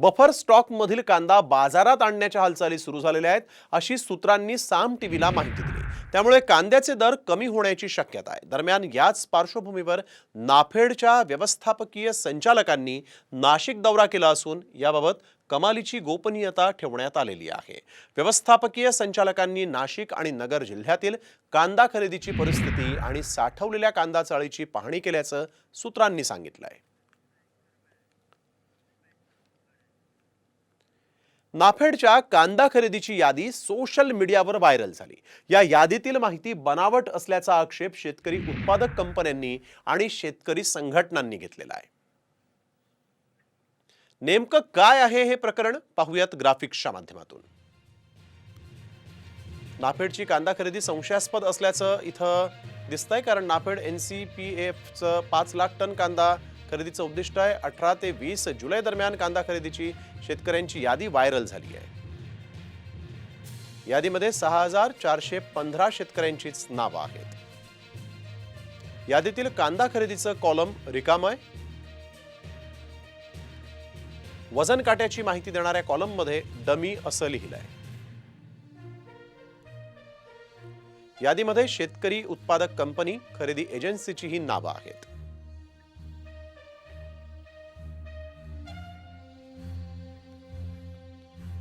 Buffer स्टॉकमधील कांदा बाजारात आणण्याच्या हालचाली सुरू झालेल्या आहेत अशी सूत्रांनी साम टीव्हीला माहिती दिली. त्यामुळे कांद्याचे दर कमी होण्याची शक्यता आहे. दरम्यान याच पार्श्वभूमीवर नाफेडच्या व्यवस्थापकीय संचालकांनी नाशिक दौरा केला असून याबाबत कमालीची गोपनीयता ठेवण्यात आलेली आहे. व्यवस्थापकीय संचालकांनी नाशिक आणि नगर जिल्ह्यातील कांदा खरेदीची परिस्थिती आणि साठवलेल्या कांदा चाळीची पाहणी केल्याचं सूत्रांनी सांगितलं आहे नाफेडच्या कांदा खरेदीची यादी सोशल मीडियावर व्हायरल झाली. या यादीतील माहिती बनावट असल्याचा आक्षेप शेतकरी उत्पादक कंपन्यांनी आणि शेतकरी संघटनांनी घेतलेला आहे. नेमकं काय आहे हे प्रकरण पाहूयात ग्राफिक्सच्या माध्यमातून. नाफेडची कांदा खरेदी संशयास्पद असल्याचं इथं दिसतंय कारण नाफेड एन सी पी एफचं पाच लाख टन कांदा खरेदीचं उद्दिष्ट आहे. अठरा ते वीस जुलै दरम्यान कांदा खरेदीची शेतकऱ्यांची यादी व्हायरल झाली आहे. यादीमध्ये सहा हजार चारशे पंधरा शेतकऱ्यांचीच नावं आहेत. यादीतील कांदा खरेदीचं कॉलम रिकाम आहे. वजन काट्याची माहिती देणाऱ्या कॉलममध्ये डमी असं लिहिलंय. यादीमध्ये शेतकरी उत्पादक कंपनी खरेदी एजन्सीची ही नावं आहेत.